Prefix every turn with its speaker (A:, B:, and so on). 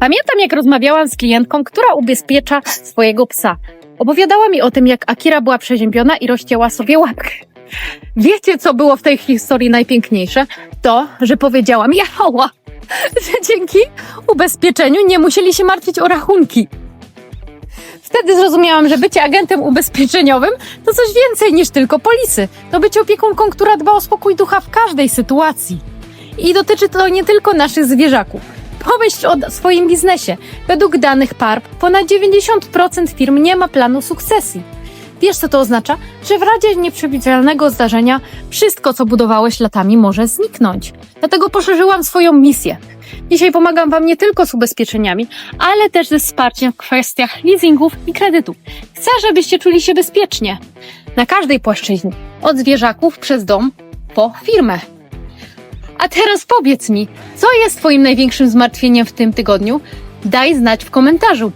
A: Pamiętam, jak rozmawiałam z klientką, która ubezpiecza swojego psa. Opowiadała mi o tym, jak Akira była przeziębiona i rozcięła sobie łapkę. Wiecie, co było w tej historii najpiękniejsze? To, że powiedziałam jechała, że dzięki ubezpieczeniu nie musieli się martwić o rachunki. Wtedy zrozumiałam, że bycie agentem ubezpieczeniowym to coś więcej niż tylko polisy. To bycie opiekunką, która dba o spokój ducha w każdej sytuacji. I dotyczy to nie tylko naszych zwierzaków. Pomyśl o swoim biznesie. Według danych PARP ponad 90% firm nie ma planu sukcesji. Wiesz, co to oznacza? Że w razie nieprzewidywalnego zdarzenia wszystko, co budowałeś latami, może zniknąć. Dlatego poszerzyłam swoją misję. Dzisiaj pomagam Wam nie tylko z ubezpieczeniami, ale też ze wsparciem w kwestiach leasingów i kredytów. Chcę, żebyście czuli się bezpiecznie. Na każdej płaszczyźnie. Od zwierzaków przez dom po firmę. A teraz powiedz mi, co jest Twoim największym zmartwieniem w tym tygodniu? Daj znać w komentarzu.